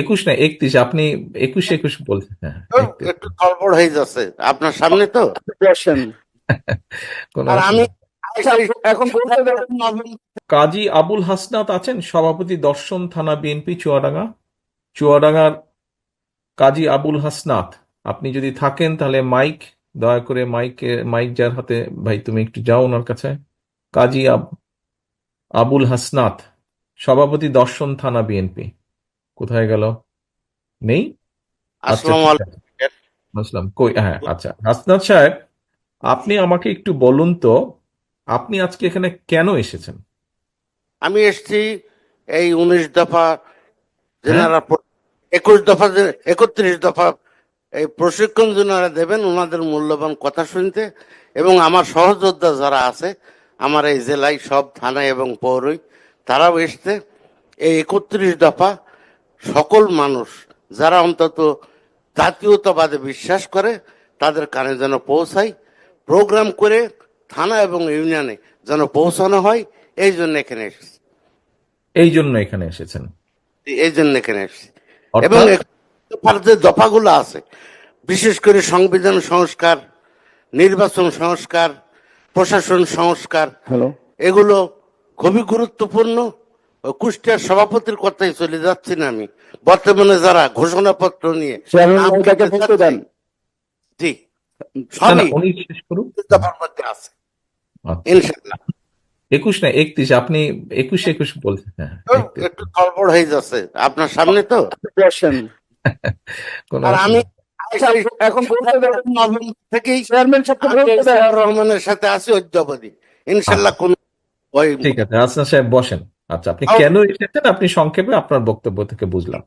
একুশ না একত্রিশ আপনি একুশ একুশ বলছেন হ্যাঁ একত্রিশ। একটু গড়বড় হয়ে যাচ্ছে। আপনার সামনে তো? বসেন। কোনো আর আমি এখন বলতে পারেন নভেম্বর কাজী আবুল হাসনাত আছেন সভাপতি দর্শন থানা বিএনপি চুয়াডাঙ্গা। চুয়াডাঙ্গার কাজী আবুল হাসনাত আপনি যদি থাকেন তাহলে মাইক দয়া করে মাইকে মাইক যার হাতে ভাই তুমি একটু যাও ওনার কাছে। কাজী আবুল হাসনাত সভাপতি দর্শন থানা বিএনপি। কোথায় গেল? নেই? আচ্ছা আসসালামু। বুঝলাম কই? হ্যাঁ আচ্ছা। হাসনাত সাহেব আপনি আমাকে একটু বলুন তো আপনি আজকে এখানে কেন এসেছেন? আমি এসছি এই উনিশ দফা যেনারা একুশ দফা একত্রিশ দফা এই প্রশিক্ষণ যেনারা দেবেন ওনাদের মূল্যবান কথা শুনতে এবং আমার সহযোদ্ধা যারা আছে আমার এই জেলায় সব থানায় এবং পৌরই তারাও এসছে। এই একত্রিশ দফা সকল মানুষ যারা অন্তত জাতীয়তাবাদে বিশ্বাস করে তাদের কানে যেন পৌঁছায় প্রোগ্রাম করে থানা এবং ইউনিয়নে যেন পৌঁছানো হয় এই জন্য এখানে এসেছি। এই জন্য এখানে এসেছেন। এই জন্য এখানে এসেছি। এবং যে দফাগুলো আছে বিশেষ করে সংবিধান সংস্কার নির্বাচন সংস্কার প্রশাসন সংস্কার এগুলো খুবই গুরুত্বপূর্ণ। কুষ্টিয়ার সভাপতির কথাই চলে যাচ্ছি না আমি। বর্তমানে যারা ঘোষণাপত্র নিয়ে জি। না, না, সবই উনি শেষ করুন। দফার মধ্যে আছে। আচ্ছা। ইনশাল্লাহ একুশ না একত্রিশ। আপনি একুশ একুশ বলছেন হ্যাঁ তো একত্রিশ। একটু গড়বড় হয়ে যাচ্ছে। আপনার সামনে তো। বসেন কোনো আর আমি আচ্ছা, এখন থেকেই চেয়ারম্যান রহমানের সাথে আছি অদ্যাবধি ইনশাল্লাহ কোন ঠিক আছে হাসনা সাহেব বসেন। আচ্ছা আপনি কেন এসেছেন আপনি সংক্ষেপে আপনার বক্তব্য থেকে বুঝলাম।